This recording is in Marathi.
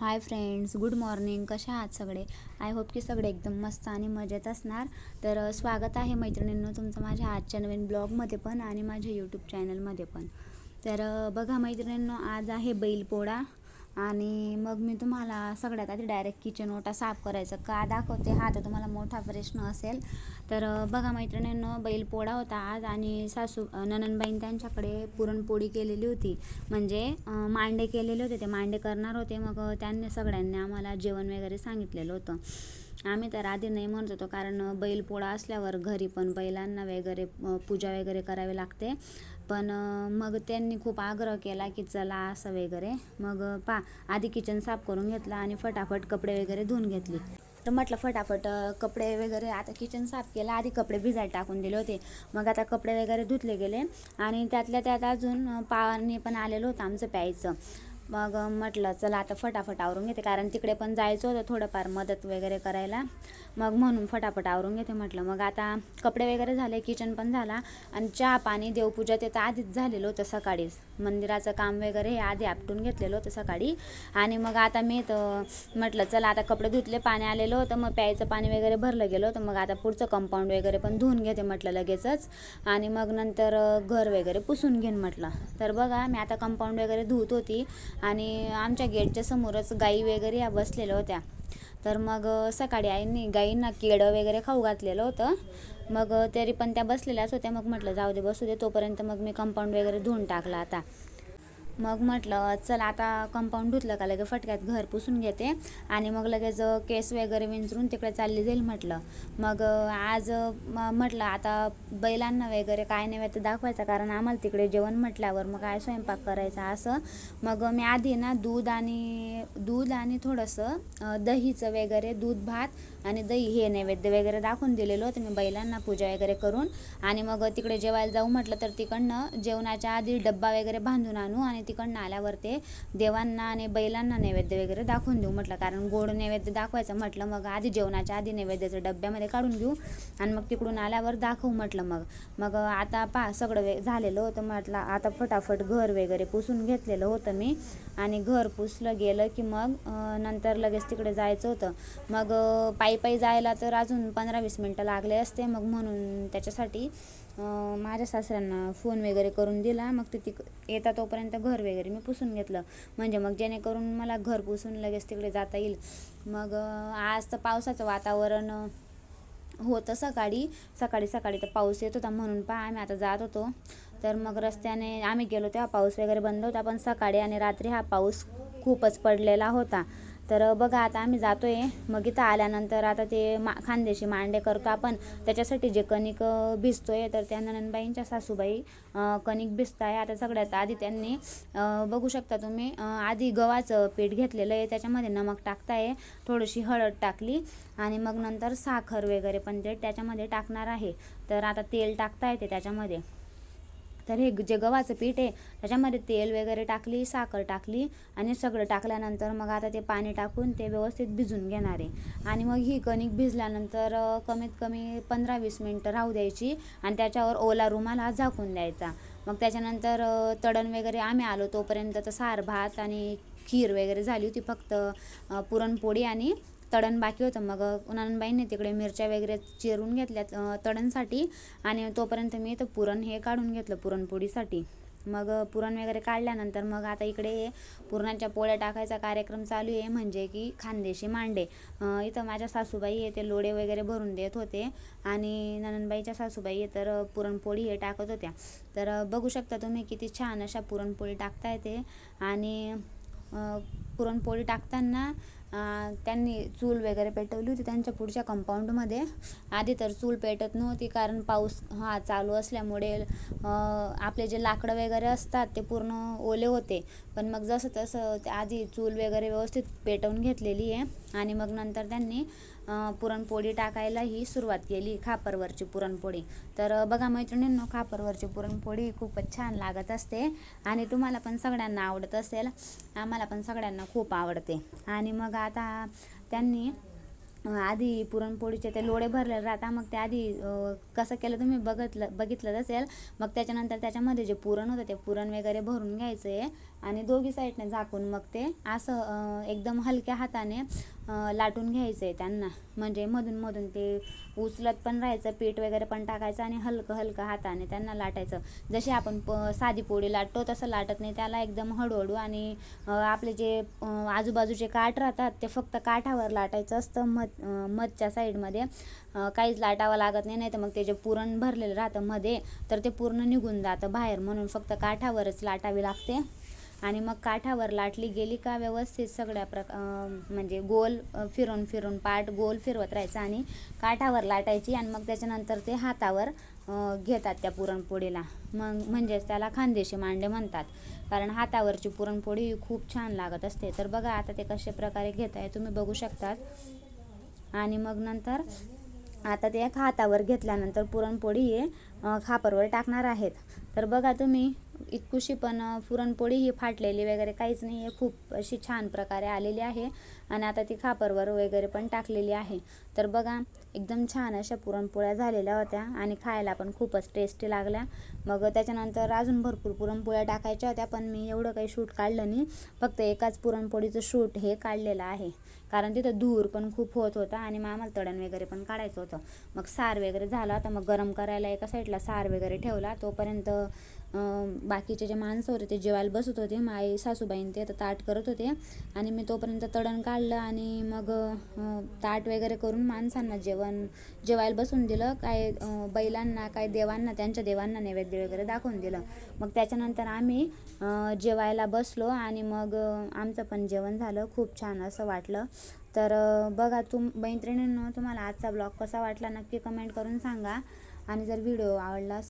हाय फ्रेंड्स गुड मॉर्निंग कशा आहात सगळे? आय होप की सगळे एकदम मस्त आणि मजेत असणार. तर स्वागत आहे मैत्रिणींनो तुमचं माझ्या आजच्या नवीन ब्लॉगमध्ये पण आणि माझ्या यूट्यूब चॅनलमध्ये पण. तर बघा मैत्रिणींनो आज आहे बैलपोळा. आणि मग मी तुम्हाला सगळ्यात आधी डायरेक्ट किचन ओटा साफ करायचं. का दाखवते हा तर तुम्हाला मोठा प्रश्न असेल. तर बघा मैत्रिणींनो बैलपोळा होता आज आणि सासू अ, त्यांच्याकडे पुरणपोळी केलेली होती. म्हणजे मांडे केलेले होते. ते मांडे करणार होते. मग त्यांनी सगळ्यांनी आम्हाला जेवण वगैरे सांगितलेलं होतं. आम्ही तर आधी नाही म्हणत होतो कारण बैलपोळा असल्यावर घरी पण बैलांना वगैरे पूजा वगैरे करावी लागते. पण मग त्यांनी खूप आग्रह केला की चला असं वगैरे. मग पा आधी किचन साफ करून घेतलं आणि फटाफट कपडे वगैरे धुवून घेतली. तर म्हटलं फटाफट कपडे वगैरे आता किचन साफ केलं आधी कपडे भिजायला टाकून दिले होते. मग आता कपडे वगैरे धुतले गेले आणि त्यातल्या त्यात अजून पाणी पण आलेलं होतं आमचं प्यायचं. मग म्हटलं चला आता फटाफट आवरून घेते. कारण तिकडे पण जायचं होतं थोडंफार मदत वगैरे करायला. मग म्हणून फटाफट आवरून घेते म्हटलं. मग आता कपडे वगैरे झाले किचन पण झाला आणि चहा पाणी देवपूजा ते तर आधीच झालेलं होतं सकाळीच. मंदिराचं काम वगैरे हे आधी आपटून घेतलेलं होतं सकाळी. आणि मग आता मी तर म्हटलं चला आता कपडे धुतले पाणी आलेलं होतं मग प्यायचं पाणी वगैरे भरलं गेलं होतं. मग आता पुढचं कंपाऊंड वगैरे पण धुवून घेते म्हटलं लगेचच. आणि मग नंतर घर वगैरे पुसून घेईन म्हटलं. तर बघा मी आता कंपाऊंड वगैरे धुत होती आणि आमच्या गेटच्या समोरच गाई वगैरे या बसलेल्या होत्या. तर मग अ, सकाळी आईंनी गाईंना केळं वगैरे खाऊ घातलेलं होतं. मग तरी पण त्या बसलेल्याच होत्या. मग म्हटलं जाऊ दे बसू दे तोपर्यंत मग मी कंपाऊंड वगैरे धुवून टाकलं आता. मग म्हटलं चल आता कंपाऊंड धुतलं का? लगेच फटक्यात घर पुसून घेते. आणि मग लगेच केस वगैरे विंचरून तिकडे चालली जाईल म्हटलं. मग आज म्हटलं आता बैलांना वगैरे काय नैवेद्य दाखवायचा? कारण आम्हाला तिकडे जेवण म्हटल्यावर मग काय स्वयंपाक करायचा? असं. मग मी आधी ना दूध आणि दूध आणि थोडंसं दहीचं वगैरे दूध भात आणि दही हे नैवेद्य वगैरे दाखवून दिलेलं होतं मी बैलांना पूजा वगैरे करून. आणि मग तिकडे जेवायला जाऊ म्हटलं तर तिकडनं जेवणाच्या आधी डब्बा वगैरे बांधून आणू आणि तिकडनं आल्यावर ते देवांना आणि बैलांना नैवेद्य वगैरे दाखवून देऊ म्हटलं. कारण गोड नैवेद्य दाखवायचं म्हटलं मग आधी जेवणाच्या आधी नैवेद्याचं डब्यामध्ये काढून घेऊ आणि मग तिकडून आल्यावर दाखवू म्हटलं मग. मग आता पा सगळं वे झालेलं होतं म्हटलं आता फटाफट घर वगैरे पुसून घेतलेलं होतं मी. आणि घर पुसलं गेलं की मग नंतर लगेच तिकडे जायचं होतं. मग पाईप पायी जायला तर अजून पंधरा वीस मिनटं लागले असते. मग म्हणून त्याच्यासाठी माझ्या सासऱ्यांना फोन वगैरे करून दिला. मग ते तिक येता तोपर्यंत घर वगैरे मी पुसून घेतलं. म्हणजे मग जेणेकरून मला घर पुसून लगेच तिकडे जाता येईल. मग आज तर पावसाचं वातावरण होतं सकाळी. सकाळी सकाळी तर पाऊस येत होता म्हणून पहा आम्ही आता जात होतो. तर मग रस्त्याने आम्ही गेलो तेव्हा पाऊस वगैरे बंद होता. पण सकाळी आणि रात्री हा पाऊस खूपच पडलेला होता. तर बघा आता आम्ही जातोय. मग इथं आल्यानंतर आता ते मा खानदेशी मांडे करतो आपण. त्याच्यासाठी जे कणिक भिजतो भिजतोय तर त्या ननंदबाईंच्या सासूबाई कणिक कणिक भिजताय. आता सगळ्यात आधी त्यांनी बघू शकता तुम्ही आधी गव्हाचं पीठ घेतलेलं आहे. त्याच्यामध्ये नमक टाकताय. थोडीशी हळद टाकली आणि मग नंतर साखर वगैरे पण ते त्याच्यामध्ये टाकणार आहे. तर आता तेल टाकता येते त्याच्यामध्ये. तर हे जे गव्हाचं पीठ आहे. त्याच्यामध्ये तेल वगैरे टाकली साखर टाकली आणि सगळं टाकल्यानंतर मग आता ते पाणी टाकून ते व्यवस्थित भिजून घेणार आहे. आणि मग ही कणिक भिजल्यानंतर कमीत कमी पंधरा वीस मिनटं राहू द्यायची आणि त्याच्यावर ओला रुमाल हा झाकून द्यायचा. मग त्याच्यानंतर तडण वगैरे आम्ही आलो तोपर्यंत तर सार भात आणि खीर वगैरे झाली होती फक्त पुरणपोळी आणि तळण बाकी होतं. मग नंदबाईंनी तिकडे मिरच्या वगैरे चिरून घेतल्या तळणसाठी. आणि तोपर्यंत मी इथं पुरण हे काढून घेतलं पुरणपोळीसाठी. मग पुरण वगैरे काढल्यानंतर मग आता इकडे पुरणाच्या पोळ्या टाकायचा कार्यक्रम चालू आहे. म्हणजे की खानदेशी मांडे. इथं माझ्या सासूबाई हे ते लोडे वगैरे भरून देत होते. आणि ननंदबाईच्या सासूबाई हे तर पुरणपोळी हे टाकत होत्या. तर बघू शकता तुम्ही किती छान अशा पुरणपोळी टाकता येते आणि पुरणपोळी टाकताना त्यांनी चूल वगैरे पेटवली होती. त्यांच्या पुढच्या कंपाऊंडमध्ये आधी तर चूल पेटत नव्हती कारण पाऊस हा चालू असल्यामुळे आपले जे लाकडं वगैरे असतात ते पूर्ण ओले होते. पण मग जसं तसं ते आधी चूल वगैरे व्यवस्थित पेटवून घेतलेली आहे. आणि मग नंतर त्यांनी पुरणपोळी टाकायलाही सुरुवात केली खापरवरची पुरणपोळी. तर बघा मैत्रिणींनो खापरवरची पुरणपोळी खूपच छान लागत असते आणि तुम्हाला पण सगळ्यांना आवडत असेल. आम्हाला पण सगळ्यांना खूप आवडते. आणि मग आता त्यांनी आधी पुरणपोळीचे ते लोळे भरले राहता मग ते आधी कसं केलं तुम्ही बघितलं बघितलं असेल. मग त्याच्यानंतर त्याच्यामध्ये जे पुरण होतं ते पुरण वगैरे भरून घ्यायचं आहे आणि दोघी साईडने झाकून मग ते असं एकदम हलक्या हाताने लाटून घ्यायचं आहे त्यांना. म्हणजे मधून मधून ते उचलत पण राहायचं पीठ वगैरे पण टाकायचं आणि हलकं हलकं हाताने त्यांना लाटायचं. जशी आपण प साधी पोळी लाटतो तसं लाटत नाही. त्याला एकदम हळूहळू आणि आपले जे आजूबाजूचे काठ राहतात ते फक्त काठावर लाटायचं असतं मध मधच्या साईडमध्ये. काहीच लाटावं लागत नाही नाही तर मग ते जे पुरण भरलेलं राहतं मध्ये तर ते पूर्ण निघून जातं बाहेर. म्हणून फक्त काठावरच लाटावी लागते. आणि मग काठावर लाटली गेली का व्यवस्थित सगळ्या प्र म्हणजे गोल फिरून फिरून पाट गोल फिरवत राहायचं आणि काठावर लाटायची आणि मग त्याच्यानंतर ते हातावर घेतात त्या पुरणपोळीला. मग म्हणजेच त्याला खानदेशी मांडे म्हणतात. कारण हातावरची पुरणपोळी ही खूप छान लागत असते. तर बघा आता ते कशा प्रकारे घेत आहे तुम्ही बघू शकतात. आणि मग नंतर आता ते हातावर घेतल्यानंतर पुरणपोळी हे खापरवर टाकणार आहेत. तर बघा तुम्ही इतकुशी पण पुरणपोळी ही फाटलेली वगैरे काहीच नाही आहे. खूप अशी छान प्रकारे आलेली आहे आणि आता ती खापरवर वगैरे पण टाकलेली आहे. तर बघा एकदम छान अशा पुरणपोळ्या झालेल्या होत्या आणि खायला पण खूपच टेस्टी लागल्या. मग त्याच्यानंतर अजून भरपूर पुरणपोळ्या टाकायच्या होत्या पण मी एवढं काही शूट काढलं नाही. फक्त एकाच पुरणपोळीचं शूट हे काढलेलं आहे. कारण तिथं धूर पण खूप होत होता आणि मग तळण वगैरे पण काढायचं होतं. मग सार वगैरे झाला होता मग गरम करायला एका साईडला सार वगैरे ठेवला तोपर्यंत बाकीचे जे माणसं होते ते जेवायला बसत होते. माई सासूबाईन ते तर ताट करत होते. आणि मी तोपर्यंत तडण काढलं आणि मग ताट वगैरे करून माणसांना जेवण जेवायला बसून दिलं. काय बैलांना काय देवांना त्यांच्या देवांना नैवेद्य वगैरे दाखवून दिलं. मग त्याच्यानंतर आम्ही जेवायला बसलो आणि मग आमचं पण जेवण झालं. खूप छान असं वाटलं. तर बघा तुम मैत्रिणींनो तुम्हाला आजचा ब्लॉग कसा वाटला नक्की कमेंट करून सांगा. आणि जर व्हिडिओ आवडला